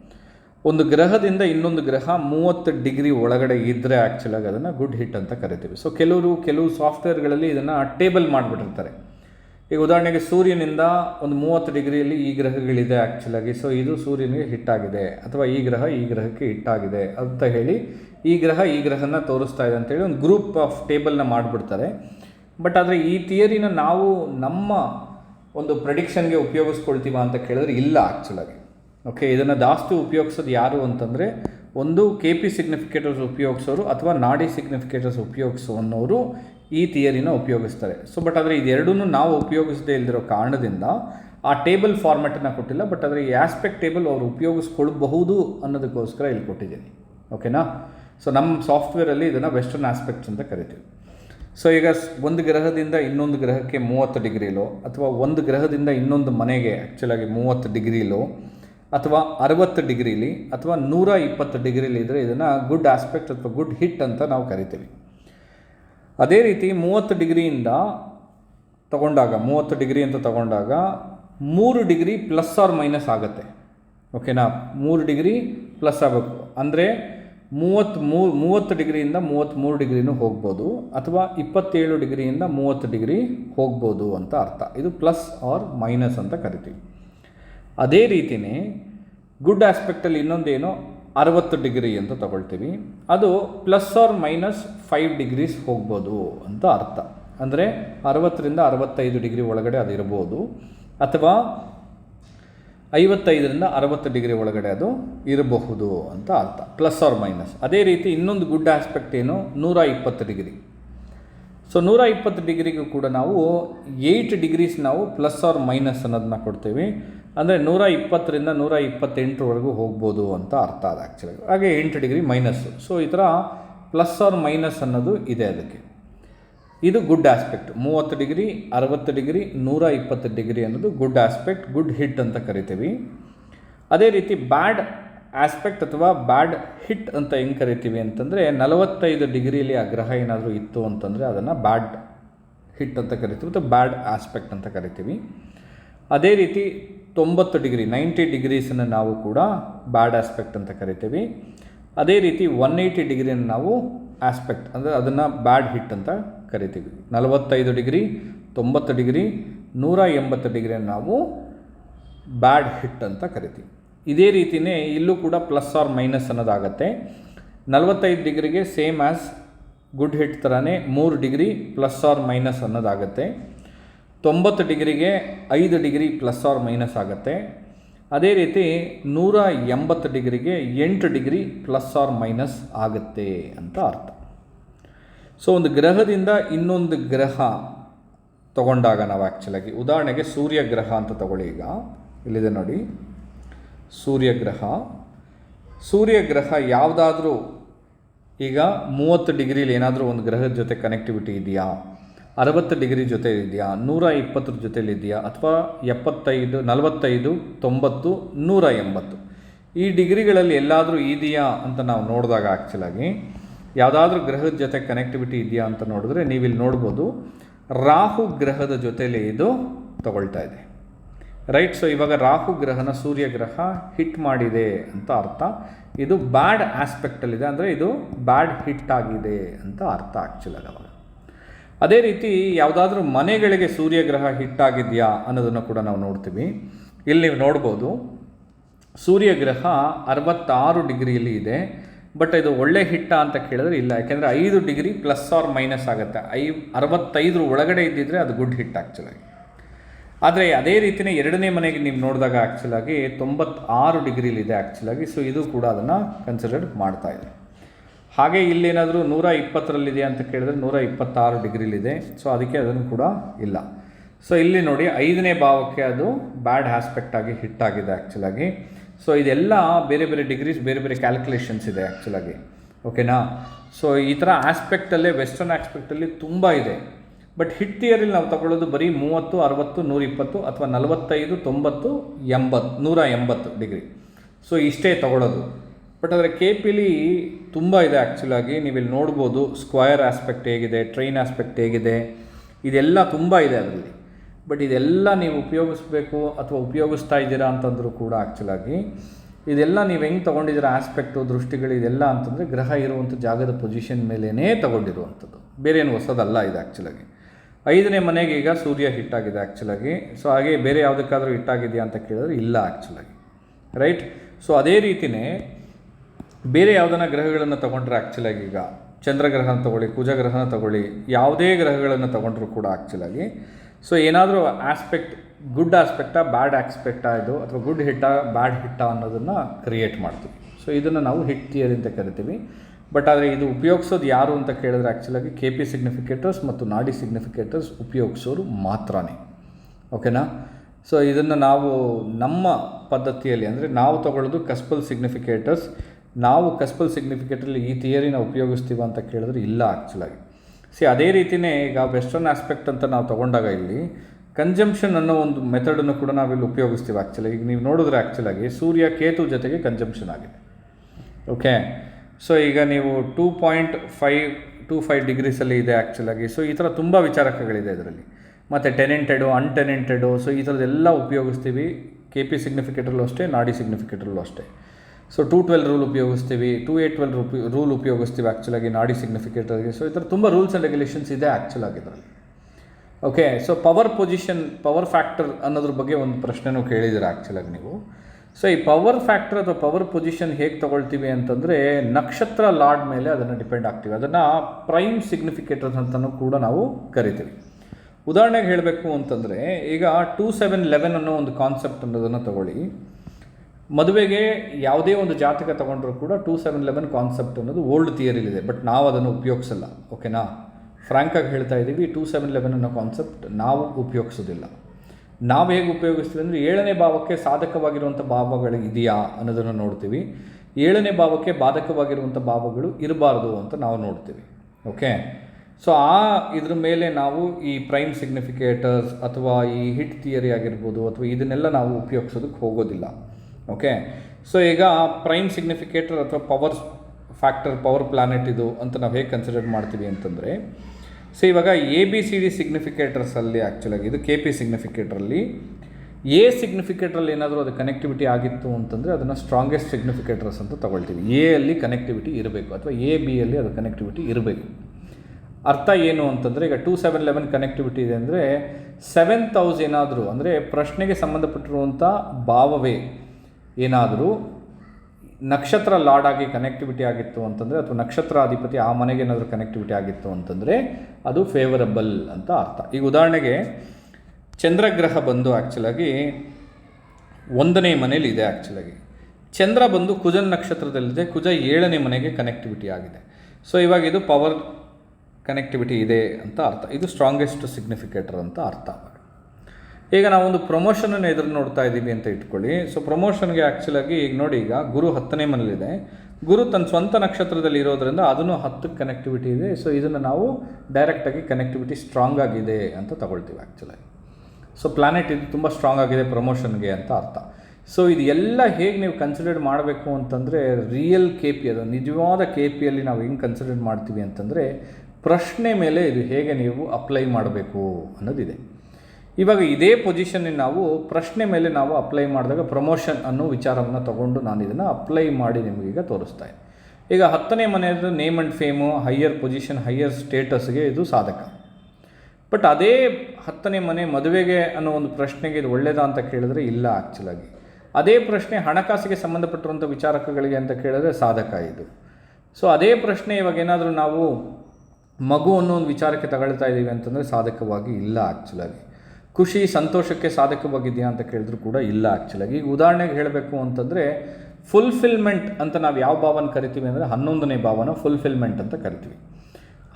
ಒಂದು ಗ್ರಹದಿಂದ ಇನ್ನೊಂದು ಗ್ರಹ ಮೂವತ್ತು ಡಿಗ್ರಿ ಒಳಗಡೆ ಇದ್ದರೆ ಆ್ಯಕ್ಚುಲಾಗಿ ಅದನ್ನು ಗುಡ್ ಹಿಟ್ ಅಂತ ಕರಿತೀವಿ. ಸೊ ಕೆಲವರು, ಕೆಲವು ಸಾಫ್ಟ್ವೇರ್ಗಳಲ್ಲಿ ಇದನ್ನು ಟೇಬಲ್ ಮಾಡಿಬಿಟ್ಟಿರ್ತಾರೆ. ಈಗ ಉದಾಹರಣೆಗೆ ಸೂರ್ಯನಿಂದ ಒಂದು ಮೂವತ್ತು ಡಿಗ್ರಿಯಲ್ಲಿ ಈ ಗ್ರಹಗಳಿದೆ ಆ್ಯಕ್ಚುಲಾಗಿ ಸೊ ಇದು ಸೂರ್ಯನಿಗೆ ಹಿಟ್ ಆಗಿದೆ. ಅಥವಾ ಈ ಗ್ರಹ ಈ ಗ್ರಹಕ್ಕೆ ಹಿಟ್ ಆಗಿದೆ ಅಂತ ಹೇಳಿ ಈ ಗ್ರಹ ಈ ಗ್ರಹನ ತೋರಿಸ್ತಾ ಇದೆ ಅಂತೇಳಿ ಒಂದು ಗ್ರೂಪ್ ಆಫ್ ಟೇಬಲ್ನ ಮಾಡಿಬಿಡ್ತಾರೆ. ಬಟ್ ಆದರೆ ಈ ಥಿಯರಿನ ನಾವು ನಮ್ಮ ಒಂದು ಪ್ರೆಡಿಕ್ಷನ್ಗೆ ಉಪಯೋಗಿಸ್ಕೊಳ್ತೀವ ಅಂತ ಕೇಳಿದ್ರೆ ಇಲ್ಲ ಆ್ಯಕ್ಚುಲಾಗಿ ಓಕೆ ಇದನ್ನು ಜಾಸ್ತಿ ಉಪಯೋಗಿಸೋದು ಯಾರು ಅಂತಂದರೆ ಒಂದು ಕೆ ಪಿ ಸಿಗ್ನಿಫಿಕೇಟರ್ಸ್ ಉಪಯೋಗಿಸೋರು ಅಥವಾ ನಾಡಿ ಸಿಗ್ನಿಫಿಕೇಟರ್ಸ್ ಉಪಯೋಗಿಸೋನ್ನವರು ಈ ಥಿಯರಿನ ಉಪಯೋಗಿಸ್ತಾರೆ. ಸೊ ಬಟ್ ಆದರೆ ಇದೆರಡೂ ನಾವು ಉಪಯೋಗಿಸದೇ ಇಲ್ದಿರೋ ಕಾರಣದಿಂದ ಆ ಟೇಬಲ್ ಫಾರ್ಮೆಟನ್ನು ಕೊಟ್ಟಿಲ್ಲ ಬಟ್ ಆದರೆ ಈ ಆಸ್ಪೆಕ್ಟ್ ಟೇಬಲ್ ಅವರು ಉಪಯೋಗಿಸ್ಕೊಳ್ಬಹುದು ಅನ್ನೋದಕ್ಕೋಸ್ಕರ ಇಲ್ಲಿ ಕೊಟ್ಟಿದ್ದೀನಿ. ಓಕೆನಾ ಸೊ ನಮ್ಮ ಸಾಫ್ಟ್ವೇರಲ್ಲಿ ಇದನ್ನು ವೆಸ್ಟರ್ನ್ ಆಸ್ಪೆಕ್ಟ್ಸ್ ಅಂತ ಕರಿತೀವಿ. ಸೊ ಈಗ ಒಂದು ಗ್ರಹದಿಂದ ಇನ್ನೊಂದು ಗ್ರಹಕ್ಕೆ ಮೂವತ್ತು ಡಿಗ್ರಿಲೋ ಅಥವಾ ಒಂದು ಗ್ರಹದಿಂದ ಇನ್ನೊಂದು ಮನೆಗೆ ಆ್ಯಕ್ಚುಲಾಗಿ ಮೂವತ್ತು ಡಿಗ್ರಿಲೋ ಅಥವಾ ಅರವತ್ತು ಡಿಗ್ರಿಲಿ, ಅಥವಾ ನೂರ ಇಪ್ಪತ್ತು ಡಿಗ್ರಿಲಿ ಇದ್ದರೆ ಇದನ್ನು ಗುಡ್ ಆಸ್ಪೆಕ್ಟ್ ಅಥವಾ ಗುಡ್ ಹಿಟ್ ಅಂತ ನಾವು ಕರಿತೀವಿ. ಅದೇ ರೀತಿ ಮೂವತ್ತು ಡಿಗ್ರಿಯಿಂದ ತಗೊಂಡಾಗ, ಮೂವತ್ತು ಡಿಗ್ರಿ ಅಂತ ತಗೊಂಡಾಗ ಮೂರು ಡಿಗ್ರಿ ಪ್ಲಸ್ ಆರ್ ಮೈನಸ್ ಆಗುತ್ತೆ. ಓಕೆನಾ? ಮೂರು ಡಿಗ್ರಿ ಪ್ಲಸ್ ಆಗಬೇಕು. ಅಂದರೆ ಮೂವತ್ತು ಮೂ, ಮೂವತ್ತು ಡಿಗ್ರಿಯಿಂದ ಮೂವತ್ತ್ಮೂರು ಡಿಗ್ರಿನೂ ಹೋಗ್ಬೋದು ಅಥವಾ ಇಪ್ಪತ್ತೇಳು ಡಿಗ್ರಿಯಿಂದ ಮೂವತ್ತು ಡಿಗ್ರಿ ಹೋಗ್ಬೋದು ಅಂತ ಅರ್ಥ. ಇದು ಪ್ಲಸ್ ಆರ್ ಮೈನಸ್ ಅಂತ ಕರಿತೀವಿ. ಅದೇ ರೀತಿಯೇ ಗುಡ್ ಆಸ್ಪೆಕ್ಟಲ್ಲಿ ಇನ್ನೊಂದೇನು ಅರವತ್ತು ಡಿಗ್ರಿ ಅಂತ ತಗೊಳ್ತೀವಿ. ಅದು plus or minus five degrees ಹೋಗ್ಬೋದು ಅಂತ ಅರ್ಥ. ಅಂದರೆ ಅರವತ್ತರಿಂದ ಅರವತ್ತೈದು ಡಿಗ್ರಿ ಒಳಗಡೆ ಅದು ಇರ್ಬೋದು. ಅಥವಾ ಐವತ್ತೈದರಿಂದ ಅರವತ್ತು ಡಿಗ್ರಿ ಒಳಗಡೆ ಅದು ಇರಬಹುದು ಅಂತ ಅರ್ಥ. Plus or minus. ಅದೇ ರೀತಿ ಇನ್ನೊಂದು ಗುಡ್ ಆಸ್ಪೆಕ್ಟ್ ಏನು? ನೂರ ಇಪ್ಪತ್ತು ಡಿಗ್ರಿ. ಸೊ ನೂರ ಇಪ್ಪತ್ತು ಡಿಗ್ರಿಗೂ ಕೂಡ ನಾವು ಏಯ್ಟ್ ಡಿಗ್ರೀಸ್ ನಾವು ಪ್ಲಸ್ ಆರ್ ಮೈನಸ್ ಅನ್ನೋದನ್ನ ಕೊಡ್ತೀವಿ. ಅಂದರೆ ನೂರ ಇಪ್ಪತ್ತರಿಂದ ನೂರ ಇಪ್ಪತ್ತೆಂಟರವರೆಗೂ ಹೋಗ್ಬೋದು ಅಂತ ಅರ್ಥ ಅದು ಆ್ಯಕ್ಚುಲಿ ಹಾಗೆ ಎಂಟು ಡಿಗ್ರಿ ಮೈನಸ್ಸು ಸೊ ಈ ಥರ ಪ್ಲಸ್ ಆರ್ ಮೈನಸ್ ಅನ್ನೋದು ಇದೆ ಅದಕ್ಕೆ. ಇದು ಗುಡ್ ಆಸ್ಪೆಕ್ಟ್ ಮೂವತ್ತು ಡಿಗ್ರಿ, ಅರವತ್ತು ಡಿಗ್ರಿ, ನೂರ ಇಪ್ಪತ್ತು ಡಿಗ್ರಿ ಅನ್ನೋದು ಗುಡ್ ಆಸ್ಪೆಕ್ಟ್ ಗುಡ್ ಹಿಟ್ ಅಂತ ಕರಿತೀವಿ. ಅದೇ ರೀತಿ ಬ್ಯಾಡ್ ಆಸ್ಪೆಕ್ಟ್ ಅಥವಾ ಬ್ಯಾಡ್ ಹಿಟ್ ಅಂತ ಹೆಂಗೆ ಕರಿತೀವಿ ಅಂತಂದರೆ ನಲವತ್ತೈದು ಡಿಗ್ರಿಲಿ ಆ ಗ್ರಹ ಏನಾದರೂ ಇತ್ತು ಅಂತಂದರೆ ಅದನ್ನು ಬ್ಯಾಡ್ ಹಿಟ್ ಅಂತ ಕರಿತೀವಿ. ಅಥವಾ ಬ್ಯಾಡ್ ಆಸ್ಪೆಕ್ಟ್ ಅಂತ ಕರಿತೀವಿ. ಅದೇ ರೀತಿ ತೊಂಬತ್ತು ಡಿಗ್ರಿ, ನೈಂಟಿ ಡಿಗ್ರೀಸನ್ನು ನಾವು ಕೂಡ ಬ್ಯಾಡ್ ಆಸ್ಪೆಕ್ಟ್ ಅಂತ ಕರಿತೀವಿ. ಅದೇ ರೀತಿ ಒನ್ ಏಯ್ಟಿ ಡಿಗ್ರಿನ ನಾವು ಆಸ್ಪೆಕ್ಟ್ ಅಂದರೆ ಅದನ್ನು ಬ್ಯಾಡ್ ಹಿಟ್ ಅಂತ ಕರಿತೀವಿ. ನಲವತ್ತೈದು ಡಿಗ್ರಿ, ತೊಂಬತ್ತು ಡಿಗ್ರಿ, ನೂರ ಎಂಬತ್ತು ಡಿಗ್ರಿಯನ್ನು ನಾವು ಬ್ಯಾಡ್ ಹಿಟ್ ಅಂತ ಕರಿತೀವಿ. ಇದೇ ರೀತಿಯೇ ಇಲ್ಲೂ ಕೂಡ ಪ್ಲಸ್ ಆರ್ ಮೈನಸ್ ಅನ್ನೋದಾಗತ್ತೆ. ನಲವತ್ತೈದು ಡಿಗ್ರಿಗೆ ಸೇಮ್ ಆ್ಯಸ್ ಗುಡ್ ಹಿಟ್ ಥರನೇ ಮೂರು ಡಿಗ್ರಿ ಪ್ಲಸ್ ಆರ್ ಮೈನಸ್ ಅನ್ನೋದಾಗತ್ತೆ. ತೊಂಬತ್ತು ಡಿಗ್ರಿಗೆ ಐದು ಡಿಗ್ರಿ ಪ್ಲಸ್ ಆರ್ ಮೈನಸ್ ಆಗುತ್ತೆ. ಅದೇ ರೀತಿ ನೂರ ಎಂಬತ್ತು ಡಿಗ್ರಿಗೆ ಎಂಟು ಡಿಗ್ರಿ ಪ್ಲಸ್ ಆರ್ ಮೈನಸ್ ಆಗುತ್ತೆ ಅಂತ ಅರ್ಥ. ಸೊ, ಒಂದು ಗ್ರಹದಿಂದ ಇನ್ನೊಂದು ಗ್ರಹ ತಗೊಂಡಾಗ ನಾವು ಆ್ಯಕ್ಚುಲಾಗಿ ಉದಾಹರಣೆಗೆ ಸೂರ್ಯ ಗ್ರಹ ಅಂತ ತಗೊಳ್ಳಿ ಈಗ. ಇಲ್ಲಿದೆ ನೋಡಿ. ಸೂರ್ಯ ಗ್ರಹ. ಸೂರ್ಯ ಗ್ರಹ ಯಾವುದಾದ್ರೂ ಈಗ ಮೂವತ್ತು ಡಿಗ್ರಿಲಿ ಏನಾದರೂ ಒಂದು ಗ್ರಹದ ಜೊತೆ ಕನೆಕ್ಟಿವಿಟಿ ಇದೆಯಾ? ಅರವತ್ತು ಡಿಗ್ರಿ ಜೊತೆ ಇದೆಯಾ ನೂರ ಇಪ್ಪತ್ತರ ಜೊತೆಲಿದೆಯಾ ಅಥವಾ ಎಪ್ಪತ್ತೈದು, ನಲವತ್ತೈದು, ತೊಂಬತ್ತು, ನೂರ ಎಂಬತ್ತು? ಈ ಡಿಗ್ರಿಗಳಲ್ಲಿ ಎಲ್ಲಾದರೂ ಇದೆಯಾ ಅಂತ ನಾವು ನೋಡಿದಾಗ ಆ್ಯಕ್ಚುಲಾಗಿ ಯಾವುದಾದ್ರೂ ಗ್ರಹದ ಜೊತೆ ಕನೆಕ್ಟಿವಿಟಿ ಇದೆಯಾ ಅಂತ ನೋಡಿದ್ರೆ ನೀವಿಲ್ಲಿ ನೋಡ್ಬೋದು ರಾಹು ಗ್ರಹದ ಜೊತೆಲಿ ಇದು ತಗೊಳ್ತಾ ಇದೆ. ರೈಟ್ ಸೊ ಇವಾಗ ರಾಹು ಗ್ರಹನ ಸೂರ್ಯ ಗ್ರಹ ಹಿಟ್ ಮಾಡಿದೆ ಅಂತ ಅರ್ಥ. ಇದು ಬ್ಯಾಡ್ ಆಸ್ಪೆಕ್ಟಲ್ಲಿದೆ ಅಂದರೆ ಇದು ಬ್ಯಾಡ್ ಹಿಟ್ ಆಗಿದೆ ಅಂತ ಅರ್ಥ ಆ್ಯಕ್ಚುಲಾಗಿ ಅವಾಗ. ಅದೇ ರೀತಿ ಯಾವುದಾದ್ರೂ ಮನೆಗಳಿಗೆ ಸೂರ್ಯಗ್ರಹ ಹಿಟ್ಟಾಗಿದೆಯಾ ಅನ್ನೋದನ್ನು ಕೂಡ ನಾವು ನೋಡ್ತೀವಿ. ಇಲ್ಲಿ ನೀವು ನೋಡ್ಬೋದು, ಸೂರ್ಯಗ್ರಹ ಅರವತ್ತಾರು ಡಿಗ್ರಿಯಲ್ಲಿ ಇದೆ, ಬಟ್ ಇದು ಒಳ್ಳೆ ಹಿಟ್ಟ ಅಂತ ಕೇಳಿದ್ರೆ ಇಲ್ಲ, ಯಾಕೆಂದರೆ ಐದು ಡಿಗ್ರಿ ಪ್ಲಸ್ ಆರ್ ಮೈನಸ್ ಆಗುತ್ತೆ. ಐ ಅರವತ್ತೈದರ ಒಳಗಡೆ ಇದ್ದಿದ್ರೆ ಅದು ಗುಡ್ ಹಿಟ್ ಆ್ಯಕ್ಚುಲಾಗಿ ಆದರೆ ಅದೇ ರೀತಿಯೇ ಎರಡನೇ ಮನೆಗೆ ನೀವು ನೋಡಿದಾಗ ಆ್ಯಕ್ಚುಲಾಗಿ ತೊಂಬತ್ತಾರು ಡಿಗ್ರಿಲಿದೆ ಆ್ಯಕ್ಚುಲಾಗಿ ಸೊ ಇದು ಕೂಡ ಅದನ್ನು ಕನ್ಸಿಡರ್ ಮಾಡ್ತಾ ಇದೆ. ಹಾಗೆ ಇಲ್ಲೇನಾದರೂ ನೂರ ಇಪ್ಪತ್ತರಲ್ಲಿದೆ ಅಂತ ಕೇಳಿದ್ರೆ ನೂರ ಇಪ್ಪತ್ತಾರು ಡಿಗ್ರಿಲಿದೆ. ಸೊ ಅದಕ್ಕೆ ಅದನ್ನು ಕೂಡ ಇಲ್ಲ. ಸೊ ಇಲ್ಲಿ ನೋಡಿ ಐದನೇ ಭಾವಕ್ಕೆ ಅದು ಬ್ಯಾಡ್ ಆಸ್ಪೆಕ್ಟ್ ಆಗಿ ಹಿಟ್ ಆಗಿದೆ ಆ್ಯಕ್ಚುಲಾಗಿ ಸೊ ಇದೆಲ್ಲ ಬೇರೆ ಬೇರೆ ಡಿಗ್ರೀಸ್ ಬೇರೆ ಬೇರೆ ಕ್ಯಾಲ್ಕುಲೇಷನ್ಸ್ ಇದೆ ಆ್ಯಕ್ಚುಲಾಗಿ ಓಕೆನಾ ಸೊ ಈ ಥರ ಆಸ್ಪೆಕ್ಟಲ್ಲೇ ವೆಸ್ಟರ್ನ್ ಆಸ್ಪೆಕ್ಟಲ್ಲಿ ತುಂಬ ಇದೆ. ಬಟ್ ಹಿಟ್ ಥಿಯರಿಲಿ ನಾವು ತಗೊಳ್ಳೋದು ಬರೀ ಮೂವತ್ತು, ಅರವತ್ತು ನೂರಿಪ್ಪತ್ತು ಅಥವಾ ನಲವತ್ತೈದು, ತೊಂಬತ್ತು, ಎಂಬತ್ತು, ನೂರ ಎಂಬತ್ತು ಡಿಗ್ರಿ. ಸೊ ಇಷ್ಟೇ ತಗೊಳ್ಳೋದು. ಬಟ್ ಆದರೆ ಕೆ ಪಿಲಿ ತುಂಬ ಇದೆ ಆ್ಯಕ್ಚುಲಾಗಿ ನೀವು ಇಲ್ಲಿ ನೋಡ್ಬೋದು ಸ್ಕ್ವಯರ್ ಆಸ್ಪೆಕ್ಟ್ ಹೇಗಿದೆ ಟ್ರೈನ್ ಆಸ್ಪೆಕ್ಟ್ ಹೇಗಿದೆ. ಇದೆಲ್ಲ ತುಂಬ ಇದೆ ಅದರಲ್ಲಿ. ಬಟ್ ಇದೆಲ್ಲ ನೀವು ಉಪಯೋಗಿಸ್ಬೇಕು ಅಥವಾ ಉಪಯೋಗಿಸ್ತಾ ಇದ್ದೀರಾ ಅಂತಂದರೂ ಕೂಡ ಆ್ಯಕ್ಚುಲಾಗಿ ಇದೆಲ್ಲ ನೀವು ಹೆಂಗೆ ತೊಗೊಂಡಿದ್ದೀರಾ ಆಸ್ಪೆಕ್ಟು ದೃಷ್ಟಿಗಳು ಇದೆಲ್ಲ ಅಂತಂದರೆ ಗ್ರಹ ಇರುವಂಥ ಜಾಗದ ಪೊಸಿಷನ್ ಮೇಲೇ ತೊಗೊಂಡಿರುವಂಥದ್ದು. ಬೇರೆ ಏನು ಹೊಸದಲ್ಲ ಇದು ಆ್ಯಕ್ಚುಲಾಗಿ ಐದನೇ ಮನೆಗೆ ಈಗ ಸೂರ್ಯ ಹಿಟ್ಟಾಗಿದೆ ಆ್ಯಕ್ಚುಲಾಗಿ ಸೊ ಹಾಗೆ ಬೇರೆ ಯಾವುದಕ್ಕಾದರೂ ಹಿಟ್ಟಾಗಿದೆಯಾ ಅಂತ ಕೇಳಿದ್ರೆ ಇಲ್ಲ ಆ್ಯಕ್ಚುಲಾಗಿ ರೈಟ್ ಸೊ ಅದೇ ರೀತಿಯೇ ಬೇರೆ ಯಾವುದನ್ನ ಗ್ರಹಗಳನ್ನು ತಗೊಂಡ್ರೆ ಆ್ಯಕ್ಚುಲಾಗಿ ಈಗ ಚಂದ್ರಗ್ರಹನ ತಗೊಳ್ಳಿ, ಕುಜಗ್ರಹನ ತಗೊಳ್ಳಿ, ಯಾವುದೇ ಗ್ರಹಗಳನ್ನು ತಗೊಂಡ್ರೂ ಕೂಡ ಆ್ಯಕ್ಚುಲಾಗಿ ಸೊ ಏನಾದರೂ ಆಸ್ಪೆಕ್ಟ್ ಗುಡ್ ಆಸ್ಪೆಕ್ಟಾ ಬ್ಯಾಡ್ ಆಸ್ಪೆಕ್ಟಾ ಇದು, ಅಥವಾ ಗುಡ್ ಹಿಟ್ಟಾ ಬ್ಯಾಡ್ ಹಿಟ್ಟಾ ಅನ್ನೋದನ್ನು ಕ್ರಿಯೇಟ್ ಮಾಡ್ತೀವಿ. ಸೊ ಇದನ್ನು ನಾವು ಹಿಟ್ ಥಿಯರಿ ಅಂತ ಕರಿತೀವಿ. ಬಟ್ ಆದರೆ ಇದು ಉಪಯೋಗಿಸೋದು ಯಾರು ಅಂತ ಕೇಳಿದ್ರೆ ಆ್ಯಕ್ಚುಲಾಗಿ ಕೆ ಪಿ ಸಿಗ್ನಿಫಿಕೇಟರ್ಸ್ ಮತ್ತು ನಾಡಿ ಸಿಗ್ನಿಫಿಕೇಟರ್ಸ್ ಉಪಯೋಗಿಸೋರು ಮಾತ್ರನೇ. ಓಕೆನಾ ಸೊ ಇದನ್ನು ನಾವು ನಮ್ಮ ಪದ್ಧತಿಯಲ್ಲಿ, ಅಂದರೆ ನಾವು ತಗೊಳ್ಳೋದು ಕಸ್ಪಲ್ ಸಿಗ್ನಿಫಿಕೇಟರ್ಸ್ ನಾವು ಕಸ್ಪಲ್ ಸಿಗ್ನಿಫಿಕೇಟರಲ್ಲಿ ಈ ಥಿಯರಿನ ಉಪಯೋಗಿಸ್ತೀವ ಅಂತ ಕೇಳಿದ್ರೆ ಇಲ್ಲ ಆ್ಯಕ್ಚುಲಾಗಿ ಸಿ ಅದೇ ರೀತಿಯೇ ಈಗ ವೆಸ್ಟರ್ನ್ ಆಸ್ಪೆಕ್ಟ್ ಅಂತ ನಾವು ತೊಗೊಂಡಾಗ ಇಲ್ಲಿ ಕನ್ಜಂಪ್ಷನ್ ಅನ್ನೋ ಒಂದು ಮೆಥಡನ್ನು ಕೂಡ ನಾವಿಲ್ಲಿ ಉಪಯೋಗಿಸ್ತೀವಿ ಆ್ಯಕ್ಚುಲಿ ಈಗ ನೀವು ನೋಡಿದ್ರೆ ಆ್ಯಕ್ಚುಲಾಗಿ ಸೂರ್ಯ ಕೇತು ಜೊತೆಗೆ ಕನ್ಜಂಪ್ಷನ್ ಆಗಿದೆ. ಓಕೆ ಸೊ ಈಗ ನೀವು two point five two five ಡಿಗ್ರೀಸಲ್ಲಿ ಇದೆ ಆ್ಯಕ್ಚುಲಾಗಿ ಸೊ ಈ ಥರ ತುಂಬ ವಿಚಾರಕಗಳಿದೆ ಇದರಲ್ಲಿ. ಮತ್ತು ಟೆನೆಂಟೆಡು ಅನ್ಟೆನೆಂಟೆಡು ಸೊ ಈ ಥರದ್ದೆಲ್ಲ ಉಪಯೋಗಿಸ್ತೀವಿ. ಕೆ ಪಿ ಸಿಗ್ನಿಫಿಕೇಟ್ರಲ್ಲೂ ಅಷ್ಟೇ, ನಾಡಿ ಸಿಗ್ನಿಫಿಕೇಟ್ರಲ್ಲೂ ಅಷ್ಟೇ. ಸೊ ಟೂ ಟ್ವೆಲ್ ರೂಲ್ ಉಪಯೋಗಿಸ್ತೀವಿ ಟೂ ಏಟ್ ಟ್ವೆಲ್ ರೂಪಿ ರೂಲ್ ಉಪಯೋಗಿಸ್ತೀವಿ ಆ್ಯಕ್ಚುಲಾಗಿ ನಾಡಿ ಸಿಗ್ನಿಫಿಕೇಟರ್ಗೆ ಸೊ ಈ ಥರ ತುಂಬ ರೂಲ್ಸ್ ಆ್ಯಂಡ್ ರೆಗ್ಯುಲೇಷನ್ಸ್ ಇದೆ ಆ್ಯಕ್ಚುಲಾಗಿ ಇದರಲ್ಲಿ okay so power position power factor ಅನ್ನೋದ್ರ ಬಗ್ಗೆ ಒಂದು ಪ್ರಶ್ನೆನೂ ಕೇಳಿದ್ದೀರ ಆ್ಯಕ್ಚುಲಾಗಿ ನೀವು ಸೊ ಈ ಪವರ್ ಫ್ಯಾಕ್ಟರ್ ಅಥವಾ ಪವರ್ ಪೊಸಿಷನ್ ಹೇಗೆ ತೊಗೊಳ್ತೀವಿ ಅಂತಂದರೆ ನಕ್ಷತ್ರ ಲಾರ್ಡ್ ಮೇಲೆ ಅದನ್ನು ಡಿಪೆಂಡ್ ಆಗ್ತೀವಿ ಅದನ್ನು ಪ್ರೈಮ್ ಸಿಗ್ನಿಫಿಕೇಟರ್ಸ್ ಅಂತಲೂ ಕೂಡ ನಾವು ಕರಿತೀವಿ ಉದಾಹರಣೆಗೆ ಹೇಳಬೇಕು ಅಂತಂದರೆ ಈಗ ಟೂ ಸೆವೆನ್ ಲೆವೆನ್ ಅನ್ನೋ ಒಂದು ಕಾನ್ಸೆಪ್ಟ್ ಅನ್ನೋದನ್ನು ತಗೊಳ್ಳಿ ಮದುವೆಗೆ ಯಾವುದೇ ಒಂದು ಜಾತಕ ತಗೊಂಡ್ರೂ ಕೂಡ ಟೂ ಸೆವೆನ್ ಲೆವೆನ್ ಕಾನ್ಸೆಪ್ಟ್ ಅನ್ನೋದು ಓಲ್ಡ್ ಥಿಯರಿಲಿದೆ, ಬಟ್ ನಾವು ಅದನ್ನು ಉಪಯೋಗಿಸಲ್ಲ, ಓಕೆನಾ? ಫ್ರ್ಯಾಂಕಾಗಿ ಹೇಳ್ತಾ ಇದ್ದೀವಿ ಟೂ ಸೆವೆನ್ ಲೆವೆನ್ ಅನ್ನೋ ಕಾನ್ಸೆಪ್ಟ್ ನಾವು ಉಪಯೋಗಿಸೋದಿಲ್ಲ. ನಾವು ಹೇಗೆ ಉಪಯೋಗಿಸ್ತೀವಿ ಅಂದರೆ ಏಳನೇ ಭಾವಕ್ಕೆ ಸಾಧಕವಾಗಿರುವಂಥ ಭಾವಗಳು ಇದೆಯಾ ಅನ್ನೋದನ್ನು ನೋಡ್ತೀವಿ. ಏಳನೇ ಭಾವಕ್ಕೆ ಬಾಧಕವಾಗಿರುವಂಥ ಭಾವಗಳು ಇರಬಾರ್ದು ಅಂತ ನಾವು ನೋಡ್ತೀವಿ, ಓಕೆ? ಸೊ ಆ ಇದ್ರ ಮೇಲೆ ನಾವು ಈ ಪ್ರೈಮ್ ಸಿಗ್ನಿಫಿಕೇಟರ್ಸ್ ಅಥವಾ ಈ ಹಿಟ್ ಥಿಯರಿ ಆಗಿರ್ಬೋದು ಅಥವಾ ಇದನ್ನೆಲ್ಲ ನಾವು ಉಪಯೋಗಿಸೋದಕ್ಕೆ ಹೋಗೋದಿಲ್ಲ. ಓಕೆ ಸೊ ಈಗ ಪ್ರೈಮ್ ಸಿಗ್ನಿಫಿಕೇಟರ್ ಅಥವಾ ಪವರ್ ಫ್ಯಾಕ್ಟರ್ ಪವರ್ ಪ್ಲಾನೆಟ್ ಇದು ಅಂತ ನಾವು ಹೇಗೆ ಕನ್ಸಿಡರ್ ಮಾಡ್ತೀವಿ ಅಂತಂದರೆ ಸೊ ಇವಾಗ ಎ ಬಿ ಸಿ ಡಿ ಸಿಗ್ನಿಫಿಕೇಟರ್ಸಲ್ಲಿ ಆ್ಯಕ್ಚುಲಾಗಿ ಇದು ಕೆ ಪಿ ಸಿಗ್ನಿಫಿಕೇಟ್ರಲ್ಲಿ ಎ ಸಿಗ್ನಿಫಿಕೇಟ್ರಲ್ಲಿ ಏನಾದರೂ ಅದು ಕನೆಕ್ಟಿವಿಟಿ ಆಗಿತ್ತು ಅಂತಂದರೆ ಅದನ್ನು ಸ್ಟ್ರಾಂಗೆಸ್ಟ್ ಸಿಗ್ನಿಫಿಕೇಟರ್ಸ್ ಅಂತ ತಗೊಳ್ತೀವಿ. ಎ ಅಲ್ಲಿ ಕನೆಕ್ಟಿವಿಟಿ ಇರಬೇಕು ಅಥವಾ ಎ ಬಿ ಅಲ್ಲಿ ಅದು ಕನೆಕ್ಟಿವಿಟಿ ಇರಬೇಕು. ಅರ್ಥ ಏನು ಅಂತಂದರೆ ಈಗ ಟೂ ಸೆವೆನ್ ಲೆವೆನ್ ಕನೆಕ್ಟಿವಿಟಿ ಇದೆ ಅಂದರೆ ಸೆವೆನ್ ಹೌಸ್ ಏನಾದರೂ, ಅಂದರೆ ಪ್ರಶ್ನೆಗೆ ಸಂಬಂಧಪಟ್ಟಿರುವಂಥ ಭಾವವೇ ಏನಾದರೂ ನಕ್ಷತ್ರ ಲಾರ್ಡ್ ಆಗಿ ಕನೆಕ್ಟಿವಿಟಿ ಆಗಿತ್ತು ಅಂತಂದರೆ ಅಥವಾ ನಕ್ಷತ್ರ ಅಧಿಪತಿ ಆ ಮನೆಗೆ ಏನಾದರೂ ಕನೆಕ್ಟಿವಿಟಿ ಆಗಿತ್ತು ಅಂತಂದರೆ ಅದು ಫೇವರಬಲ್ ಅಂತ ಅರ್ಥ. ಈಗ ಉದಾಹರಣೆಗೆ ಚಂದ್ರಗ್ರಹ ಬಂದು ಆ್ಯಕ್ಚುಲಾಗಿ ಒಂದನೇ ಮನೇಲಿ ಇದೆ ಆ್ಯಕ್ಚುಲಾಗಿ ಚಂದ್ರ ಬಂದು ಕುಜನ್ ನಕ್ಷತ್ರದಲ್ಲಿದೆ, ಕುಜ ಏಳನೇ ಮನೆಗೆ ಕನೆಕ್ಟಿವಿಟಿ ಆಗಿದೆ. ಸೊ ಇವಾಗ ಇದು ಪವರ್ ಕನೆಕ್ಟಿವಿಟಿ ಇದೆ ಅಂತ ಅರ್ಥ. ಇದು ಸ್ಟ್ರಾಂಗೆಸ್ಟ್ ಸಿಗ್ನಿಫಿಕೇಟರ್ ಅಂತ ಅರ್ಥ. ಈಗ ನಾವೊಂದು ಪ್ರಮೋಷನನ್ನು ಎದುರು ನೋಡ್ತಾ ಇದ್ದೀವಿ ಅಂತ ಇಟ್ಕೊಳ್ಳಿ. ಸೊ ಪ್ರಮೋಷನ್ಗೆ ಆ್ಯಕ್ಚುಲಾಗಿ ಈಗ ನೋಡಿ, ಈಗ ಗುರು ಹತ್ತನೇ ಮನೇಲಿದೆ ಗುರು ತನ್ನ ಸ್ವಂತ ನಕ್ಷತ್ರದಲ್ಲಿ ಇರೋದ್ರಿಂದ ಅದನ್ನು ಹತ್ತಕ್ಕೆ ಕನೆಕ್ಟಿವಿಟಿ ಇದೆ. ಸೊ ಇದನ್ನು ನಾವು ಡೈರೆಕ್ಟಾಗಿ ಕನೆಕ್ಟಿವಿಟಿ ಸ್ಟ್ರಾಂಗ್ ಆಗಿದೆ ಅಂತ ತಗೊಳ್ತೀವಿ ಆ್ಯಕ್ಚುಲಾಗಿ ಸೊ ಪ್ಲಾನೆಟ್ ಇದು ತುಂಬ ಸ್ಟ್ರಾಂಗ್ ಆಗಿದೆ ಪ್ರಮೋಷನ್ಗೆ ಅಂತ ಅರ್ಥ. ಸೊ ಇದು ಎಲ್ಲ ಹೇಗೆ ನೀವು ಕನ್ಸಿಡರ್ ಮಾಡಬೇಕು ಅಂತಂದರೆ ರಿಯಲ್ ಕೆ ಪಿ ಅದು, ನಿಜವಾದ ಕೆ ಪಿಯಲ್ಲಿ ನಾವು ಹೆಂಗೆ ಕನ್ಸಿಡರ್ ಮಾಡ್ತೀವಿ ಅಂತಂದರೆ, ಪ್ರಶ್ನೆ ಮೇಲೆ ಇದು ಹೇಗೆ ನೀವು ಅಪ್ಲೈ ಮಾಡಬೇಕು ಅನ್ನೋದಿದೆ. ಇವಾಗ ಇದೇ ಪೊಸಿಷನ್ ನಾವು ಪ್ರಶ್ನೆ ಮೇಲೆ ನಾವು ಅಪ್ಲೈ ಮಾಡಿದಾಗ ಪ್ರಮೋಷನ್ ಅನ್ನೋ ವಿಚಾರವನ್ನು ತಗೊಂಡು ನಾನು ಇದನ್ನು ಅಪ್ಲೈ ಮಾಡಿ ನಿಮಗೀಗ ತೋರಿಸ್ತಾ ಇದ್ದೀನಿ. ಈಗ ಹತ್ತನೇ ಮನೆಯದು name and fame higher position higher ಸ್ಟೇಟಸ್ಗೆ ಇದು ಸಾಧಕ. ಬಟ್ ಅದೇ ಹತ್ತನೇ ಮನೆ ಮದುವೆಗೆ ಅನ್ನೋ ಒಂದು ಪ್ರಶ್ನೆಗೆ ಇದು ಒಳ್ಳೆಯದಾ ಅಂತ ಕೇಳಿದ್ರೆ ಇಲ್ಲ ಆ್ಯಕ್ಚುಲಾಗಿ ಅದೇ ಪ್ರಶ್ನೆ ಹಣಕಾಸಿಗೆ ಸಂಬಂಧಪಟ್ಟಿರುವಂಥ ವಿಚಾರಕಗಳಿಗೆ ಅಂತ ಕೇಳಿದ್ರೆ ಸಾಧಕ ಇದು. ಸೊ ಅದೇ ಪ್ರಶ್ನೆ ಇವಾಗ ಏನಾದರೂ ನಾವು ಮಗು ಅನ್ನೋ ಒಂದು ವಿಚಾರಕ್ಕೆ ತಗೊಳ್ತಾ ಇದ್ದೀವಿ ಅಂತಂದರೆ ಸಾಧಕವಾಗಿ ಇಲ್ಲ ಆ್ಯಕ್ಚುಲಾಗಿ ಖುಷಿ ಸಂತೋಷಕ್ಕೆ ಸಾಧಕವಾಗಿದೆಯಾ ಅಂತ ಕೇಳಿದ್ರು ಕೂಡ ಇಲ್ಲ ಆ್ಯಕ್ಚುಲಾಗಿ ಈಗ ಉದಾಹರಣೆಗೆ ಹೇಳಬೇಕು ಅಂತಂದರೆ ಫುಲ್ಫಿಲ್ಮೆಂಟ್ ಅಂತ ನಾವು ಯಾವ ಭಾವನ ಕರಿತೀವಿ ಅಂದರೆ ಹನ್ನೊಂದನೇ ಭಾವನ ಫುಲ್ಫಿಲ್ಮೆಂಟ್ ಅಂತ ಕರಿತೀವಿ.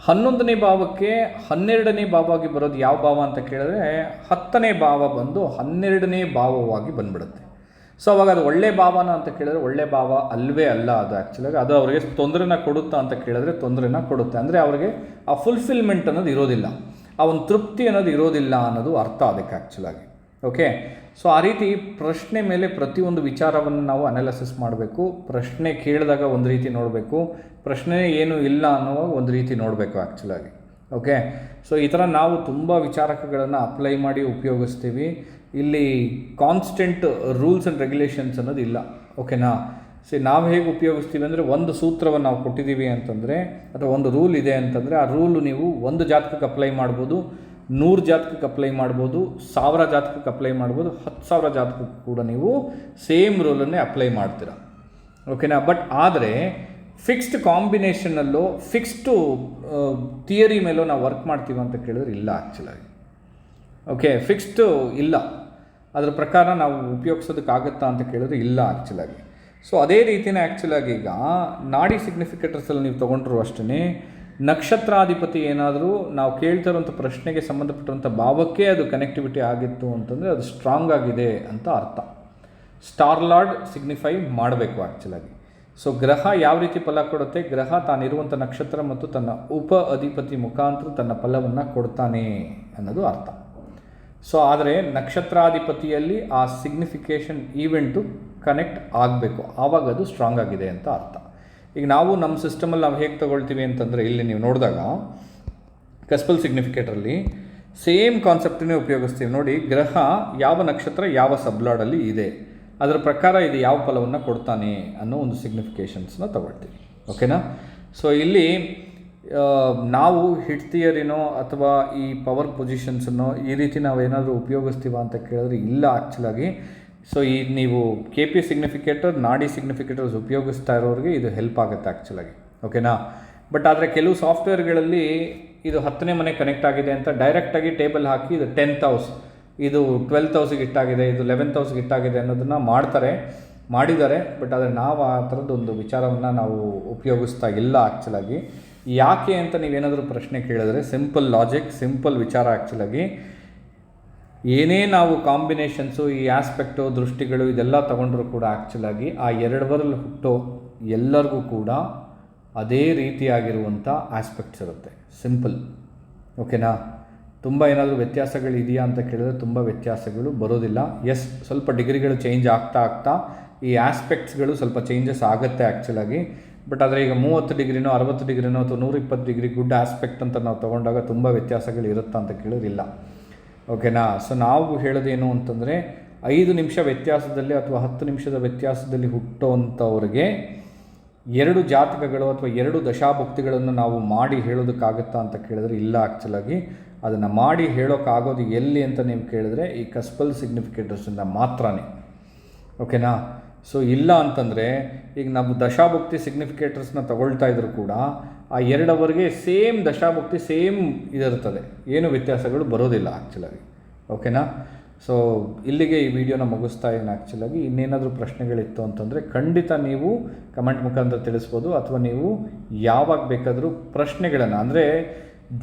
ಹನ್ನೊಂದನೇ ಭಾವಕ್ಕೆ ಹನ್ನೆರಡನೇ ಭಾವವಾಗಿ ಬರೋದು ಯಾವ ಭಾವ ಅಂತ ಕೇಳಿದ್ರೆ, ಹತ್ತನೇ ಭಾವ ಬಂದು ಹನ್ನೆರಡನೇ ಭಾವವಾಗಿ ಬಂದ್ಬಿಡುತ್ತೆ. ಸೊ ಅವಾಗ ಅದು ಒಳ್ಳೆ ಭಾವನ ಅಂತ ಕೇಳಿದ್ರೆ ಒಳ್ಳೆ ಭಾವ ಅಲ್ವೇ ಅಲ್ಲ ಅದು ಆ್ಯಕ್ಚುಲಾಗಿ ಅದು ಅವರಿಗೆ ತೊಂದರೆನ ಕೊಡುತ್ತಾ ಅಂತ ಕೇಳಿದ್ರೆ ತೊಂದರೆನ ಕೊಡುತ್ತೆ. ಅಂದರೆ ಅವರಿಗೆ ಆ ಫುಲ್ಫಿಲ್ಮೆಂಟ್ ಅನ್ನೋದು ಇರೋದಿಲ್ಲ. ಆ ಒಂದು ತೃಪ್ತಿ ಅನ್ನೋದು ಇರೋದಿಲ್ಲ ಅನ್ನೋದು ಅರ್ಥ ಅದಕ್ಕೆ ಆ್ಯಕ್ಚುಲಾಗಿ ಓಕೆ ಸೊ ಆ ರೀತಿ ಪ್ರಶ್ನೆ ಮೇಲೆ ಪ್ರತಿಯೊಂದು ವಿಚಾರವನ್ನು ನಾವು ಅನಾಲಿಸಿಸ್ ಮಾಡಬೇಕು. ಪ್ರಶ್ನೆ ಕೇಳಿದಾಗ ಒಂದು ರೀತಿ ನೋಡಬೇಕು. ಪ್ರಶ್ನೆ ಏನು ಇಲ್ಲ ಅನ್ನೋ ಒಂದು ರೀತಿ ನೋಡಬೇಕು ಆ್ಯಕ್ಚುಲಾಗಿ ಓಕೆ ಸೊ ಈ ಥರ ನಾವು ತುಂಬ ವಿಚಾರಕಗಳನ್ನು ಅಪ್ಲೈ ಮಾಡಿ ಉಪಯೋಗಿಸ್ತೀವಿ. ಇಲ್ಲಿ ಕಾನ್ಸ್ಟೆಂಟ್ ರೂಲ್ಸ್ ಆ್ಯಂಡ್ ರೆಗ್ಯುಲೇಷನ್ಸ್ ಅನ್ನೋದು ಇಲ್ಲ. ಓಕೆನಾ ಸಿ ನಾವು ಹೇಗೆ ಉಪಯೋಗಿಸ್ತೀವಿ ಅಂದರೆ ಒಂದು ಸೂತ್ರವನ್ನು ನಾವು ಕೊಟ್ಟಿದ್ದೀವಿ ಅಂತಂದರೆ, ಅಥವಾ ಒಂದು ರೂಲ್ ಇದೆ ಅಂತಂದರೆ, ಆ ರೂಲು ನೀವು ಒಂದು ಜಾತಕಕ್ಕೆ ಅಪ್ಲೈ ಮಾಡ್ಬೋದು, ನೂರು ಜಾತಕಕ್ಕೆ ಅಪ್ಲೈ ಮಾಡ್ಬೋದು, ಸಾವಿರ ಜಾತಕಕ್ಕೆ ಅಪ್ಲೈ ಮಾಡ್ಬೋದು, ಹತ್ತು ಸಾವಿರ ಜಾತಕಕ್ಕೆ ಕೂಡ ನೀವು ಸೇಮ್ ರೂಲನ್ನೇ ಅಪ್ಲೈ ಮಾಡ್ತೀರಾ. ಓಕೆನಾ ಬಟ್ ಆದರೆ ಫಿಕ್ಸ್ಡ್ ಕಾಂಬಿನೇಷನಲ್ಲೋ ಫಿಕ್ಸ್ಡು ಥಿಯರಿ ಮೇಲೋ ನಾವು ವರ್ಕ್ ಮಾಡ್ತೀವಿ ಅಂತ ಕೇಳಿದ್ರೆ ಇಲ್ಲ ಆ್ಯಕ್ಚುಲಾಗಿ ಓಕೆ ಫಿಕ್ಸ್ಡು ಇಲ್ಲ. ಅದರ ಪ್ರಕಾರ ನಾವು ಉಪಯೋಗಿಸೋದಕ್ಕಾಗತ್ತಾ ಅಂತ ಕೇಳಿದ್ರೆ ಇಲ್ಲ ಆ್ಯಕ್ಚುಲಾಗಿ ಸೊ ಅದೇ ರೀತಿಯೇ ಆ್ಯಕ್ಚುಲಾಗಿ ಈಗ ನಾಡಿ ಸಿಗ್ನಿಫಿಕೇಟರ್ಸಲ್ಲಿ ನೀವು ತೊಗೊಂಡ್ರು ಅಷ್ಟೇ ನಕ್ಷತ್ರಾಧಿಪತಿ ಏನಾದರೂ ನಾವು ಕೇಳ್ತಿರೋಂಥ ಪ್ರಶ್ನೆಗೆ ಸಂಬಂಧಪಟ್ಟಂಥ ಭಾವಕ್ಕೆ ಅದು ಕನೆಕ್ಟಿವಿಟಿ ಆಗಿತ್ತು ಅಂತಂದರೆ ಅದು ಸ್ಟ್ರಾಂಗ್ ಆಗಿದೆ ಅಂತ ಅರ್ಥ. ಸ್ಟಾರ್ ಲಾರ್ಡ್ ಸಿಗ್ನಿಫೈ ಮಾಡಬೇಕು ಆ್ಯಕ್ಚುಲಾಗಿ ಸೊ ಗ್ರಹ ಯಾವ ರೀತಿ ಫಲ ಕೊಡುತ್ತೆ? ಗ್ರಹ ತಾನಿರುವಂಥ ನಕ್ಷತ್ರ ಮತ್ತು ತನ್ನ ಉಪ ಅಧಿಪತಿ ಮುಖಾಂತರ ತನ್ನ ಫಲವನ್ನು ಕೊಡ್ತಾನೆ ಅನ್ನೋದು ಅರ್ಥ. ಸೊ ಆದರೆ ನಕ್ಷತ್ರಾಧಿಪತಿಯಲ್ಲಿ ಆ ಸಿಗ್ನಿಫಿಕೇಷನ್ ಈವೆಂಟು ಕನೆಕ್ಟ್ ಆಗಬೇಕು. ಆವಾಗ ಅದು ಸ್ಟ್ರಾಂಗ್ ಆಗಿದೆ ಅಂತ ಅರ್ಥ. ಈಗ ನಾವು ನಮ್ಮ ಸಿಸ್ಟಮಲ್ಲಿ ನಾವು ಹೇಗೆ ತಗೊಳ್ತೀವಿ ಅಂತಂದರೆ ಇಲ್ಲಿ ನೀವು ನೋಡಿದಾಗ ಕಸ್ಪಲ್ ಸಿಗ್ನಿಫಿಕೇಟರಲ್ಲಿ ಸೇಮ್ ಕಾನ್ಸೆಪ್ಟನ್ನೇ ಉಪಯೋಗಿಸ್ತೀವಿ. ನೋಡಿ, ಗ್ರಹ ಯಾವ ನಕ್ಷತ್ರ ಯಾವ ಸಬ್ಲಾಡಲ್ಲಿ ಇದೆ. ಅದರ ಪ್ರಕಾರ ಇದು ಯಾವ ಫಲವನ್ನು ಕೊಡ್ತಾನೆ ಅನ್ನೋ ಒಂದು ಸಿಗ್ನಿಫಿಕೇಷನ್ಸ್ನ ತಗೊಳ್ತೀವಿ. ಓಕೆನಾ ಸೊ ಇಲ್ಲಿ ನಾವು ಹಿಟ್ ಥಿಯರಿನೋ ಅಥವಾ ಈ ಪವರ್ ಪೊಸಿಷನ್ಸನ್ನೋ ಈ ರೀತಿ ನಾವು ಏನಾದರೂ ಉಪಯೋಗಿಸ್ತೀವ ಅಂತ ಕೇಳಿದ್ರೆ ಇಲ್ಲ ಆ್ಯಕ್ಚುಲಾಗಿ ಸೊ ಈ ನೀವು ಕೆ ಪಿ ಸಿಗ್ನಿಫಿಕೇಟರ್ ನಾಡಿ ಸಿಗ್ನಿಫಿಕೇಟರ್ಸ್ ಉಪಯೋಗಿಸ್ತಾ ಇರೋರಿಗೆ ಇದು ಹೆಲ್ಪ್ ಆಗುತ್ತೆ ಆ್ಯಕ್ಚುಲಾಗಿ ಓಕೆನಾ ಬಟ್ ಆದರೆ ಕೆಲವು ಸಾಫ್ಟ್ವೇರ್ಗಳಲ್ಲಿ ಇದು ಹತ್ತನೇ ಮನೆ ಕನೆಕ್ಟ್ ಆಗಿದೆ ಅಂತ ಡೈರೆಕ್ಟಾಗಿ ಟೇಬಲ್ ಹಾಕಿ ಇದು ಟೆಂತ್ ಹೌಸ್ ಇದು ಟ್ವೆಲ್ತ್ ಹೌಸಿಗೆ ಇಟ್ಟಾಗಿದೆ, ಇದು ಲೆವೆಂತ್ ಹೌಸ್ಗೆ ಇಟ್ಟಾಗಿದೆ ಅನ್ನೋದನ್ನು ಮಾಡ್ತಾರೆ, ಮಾಡಿದ್ದಾರೆ. ಬಟ್ ಆದರೆ ನಾವು ಆ ಥರದ್ದೊಂದು ವಿಚಾರವನ್ನು ನಾವು ಉಪಯೋಗಿಸ್ತಾ ಇಲ್ಲ ಆ್ಯಕ್ಚುಲಾಗಿ ಯಾಕೆ ಅಂತ ನೀವೇನಾದರೂ ಪ್ರಶ್ನೆ ಕೇಳಿದ್ರೆ ಸಿಂಪಲ್ ಲಾಜಿಕ್ ಸಿಂಪಲ್ ವಿಚಾರ ಆ್ಯಕ್ಚುಲಾಗಿ ಏನೇ ನಾವು ಕಾಂಬಿನೇಷನ್ಸು, ಈ ಆಸ್ಪೆಕ್ಟು, ದೃಷ್ಟಿಗಳು ಇದೆಲ್ಲ ತಗೊಂಡ್ರೂ ಕೂಡ ಆ್ಯಕ್ಚುಲಾಗಿ ಆ ಎರಡವರಲ್ಲಿ ಹುಟ್ಟೋ ಎಲ್ಲರಿಗೂ ಕೂಡ ಅದೇ ರೀತಿಯಾಗಿರುವಂಥ ಆಸ್ಪೆಕ್ಟ್ಸ್ ಇರುತ್ತೆ. ಸಿಂಪಲ್ ಓಕೆನಾ ತುಂಬ ಏನಾದರೂ ವ್ಯತ್ಯಾಸಗಳಿದೆಯಾ ಅಂತ ಕೇಳಿದ್ರೆ ತುಂಬ ವ್ಯತ್ಯಾಸಗಳು ಬರೋದಿಲ್ಲ. ಎಸ್ ಸ್ವಲ್ಪ ಡಿಗ್ರಿಗಳು ಚೇಂಜ್ ಆಗ್ತಾ ಆಗ್ತಾ ಈ ಆಸ್ಪೆಕ್ಟ್ಸ್ಗಳು ಸ್ವಲ್ಪ ಚೇಂಜಸ್ ಆಗುತ್ತೆ ಆ್ಯಕ್ಚುಲಾಗಿ ಬಟ್ ಆದರೆ ಈಗ ಮೂವತ್ತು ಡಿಗ್ರಿನೋ, ಅರವತ್ತು ಡಿಗ್ರಿನೋ ಅಥವಾ ನೂರಿಪ್ಪತ್ತು ಡಿಗ್ರಿ ಗುಡ್ ಆಸ್ಪೆಕ್ಟ್ ಅಂತ ನಾವು ತೊಗೊಂಡಾಗ ತುಂಬ ವ್ಯತ್ಯಾಸಗಳು ಇರುತ್ತಾ ಅಂತ ಕೇಳೋದಿಲ್ಲ ಓಕೆನಾ? ಸೊ ನಾವು ಹೇಳೋದೇನು ಅಂತಂದರೆ, ಐದು ನಿಮಿಷ ವ್ಯತ್ಯಾಸದಲ್ಲಿ ಅಥವಾ ಹತ್ತು ನಿಮಿಷದ ವ್ಯತ್ಯಾಸದಲ್ಲಿ ಹುಟ್ಟುವಂಥವ್ರಿಗೆ ಎರಡು ಜಾತಕಗಳು ಅಥವಾ ಎರಡು ದಶಾಭಕ್ತಿಗಳನ್ನು ನಾವು ಮಾಡಿ ಹೇಳೋದಕ್ಕಾಗುತ್ತಾ ಅಂತ ಕೇಳಿದ್ರೆ ಇಲ್ಲ ಆ್ಯಕ್ಚುಲಾಗಿ ಅದನ್ನು ಮಾಡಿ ಹೇಳೋಕ್ಕಾಗೋದು ಎಲ್ಲಿ ಅಂತ ನೀವು ಕೇಳಿದ್ರೆ ಈ ಕಸ್ಪಲ್ ಸಿಗ್ನಿಫಿಕೇಟರ್ಸಿಂದ ಮಾತ್ರನೇ. ಓಕೆನಾ? ಸೊ ಇಲ್ಲ ಅಂತಂದರೆ, ಈಗ ನಾವು ದಶಾಭಕ್ತಿ ಸಿಗ್ನಿಫಿಕೇಟರ್ಸ್ನ ತಗೊಳ್ತಾ ಇದ್ರು ಕೂಡ ಆ ಎರಡವರಿಗೆ ಸೇಮ್ ದಶಾಭುಕ್ತಿ, ಸೇಮ್ ಇದಿರ್ತದೆ ಏನು ವ್ಯತ್ಯಾಸಗಳು ಬರೋದಿಲ್ಲ ಆ್ಯಕ್ಚುಲಾಗಿ ಓಕೆನಾ ಸೊ ಇಲ್ಲಿಗೆ ಈ ವಿಡಿಯೋನ ಮುಗಿಸ್ತಾ ಇದ್ದೀನಿ ಆ್ಯಕ್ಚುಲಾಗಿ ಇನ್ನೇನಾದರೂ ಪ್ರಶ್ನೆಗಳಿತ್ತು ಅಂತಂದರೆ ಖಂಡಿತ ನೀವು ಕಮೆಂಟ್ ಮುಖಾಂತರ ತಿಳಿಸ್ಬೋದು ಅಥವಾ ನೀವು ಯಾವಾಗ ಬೇಕಾದರೂ ಪ್ರಶ್ನೆಗಳನ್ನು, ಅಂದರೆ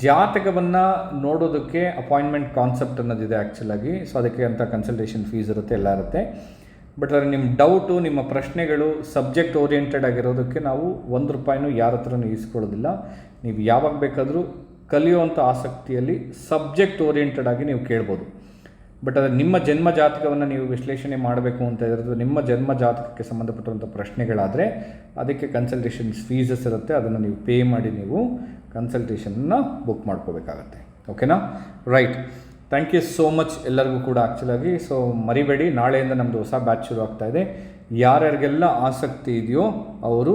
ಜಾತಕವನ್ನು ನೋಡೋದಕ್ಕೆ ಅಪಾಯಿಂಟ್ಮೆಂಟ್ ಕಾನ್ಸೆಪ್ಟ್ ಅನ್ನೋದಿದೆ ಆ್ಯಕ್ಚುಲಾಗಿ ಸೊ ಅದಕ್ಕೆ ಅಂತ ಕನ್ಸಲ್ಟೇಷನ್ ಫೀಸ್ ಇರುತ್ತೆ, ಎಲ್ಲ ಇರುತ್ತೆ. ಬಟ್ ಅದರ ನಿಮ್ಮ ಡೌಟು ನಿಮ್ಮ ಪ್ರಶ್ನೆಗಳು ಸಬ್ಜೆಕ್ಟ್ ಓರಿಯೆಂಟೆಡ್ ಆಗಿರೋದಕ್ಕೆ ನಾವು ಒಂದು ರೂಪಾಯಿನೂ ಯಾರ ಹತ್ರನೂ ಇಸ್ಕೊಳ್ಳೋದಿಲ್ಲ ನೀವು ಯಾವಾಗ ಬೇಕಾದರೂ ಕಲಿಯುವಂಥ ಆಸಕ್ತಿಯಲ್ಲಿ ಸಬ್ಜೆಕ್ಟ್ ಓರಿಯೆಂಟೆಡ್ ಆಗಿ ನೀವು ಕೇಳ್ಬೋದು. ಬಟ್ ಅದು ನಿಮ್ಮ ಜನ್ಮ ಜಾತಕವನ್ನು ನೀವು ವಿಶ್ಲೇಷಣೆ ಮಾಡಬೇಕು ಅಂತ ಇರೋದು ನಿಮ್ಮ ಜನ್ಮ ಜಾತಕಕ್ಕೆ ಸಂಬಂಧಪಟ್ಟಂಥ ಪ್ರಶ್ನೆಗಳಾದರೆ ಅದಕ್ಕೆ ಕನ್ಸಲ್ಟೇಷನ್ಸ್ ಫೀಸಸ್ ಇರುತ್ತೆ. ಅದನ್ನು ನೀವು ಪೇ ಮಾಡಿ ನೀವು ಕನ್ಸಲ್ಟೇಷನ್ನ ಬುಕ್ ಮಾಡ್ಕೋಬೇಕಾಗತ್ತೆ. ಓಕೆನಾ right thank you so much ಎಲ್ಲರಿಗೂ ಕೂಡ ಆ್ಯಕ್ಚುಲಾಗಿ ಸೊ ಮರಿಬೇಡಿ, ನಾಳೆಯಿಂದ ನಮ್ಮದು ಹೊಸ ಬ್ಯಾಚ್ ಶುರು ಆಗ್ತಾ ಇದೆ. ಯಾರ್ಯಾರಿಗೆಲ್ಲ ಆಸಕ್ತಿ ಇದೆಯೋ ಅವರು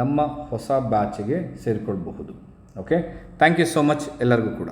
ನಮ್ಮ ಹೊಸ ಬ್ಯಾಚಿಗೆ ಸೇರಿಕೊಳ್ಬಹುದು. Okay thank you so much ಎಲ್ಲರಿಗೂ ಕೂಡ.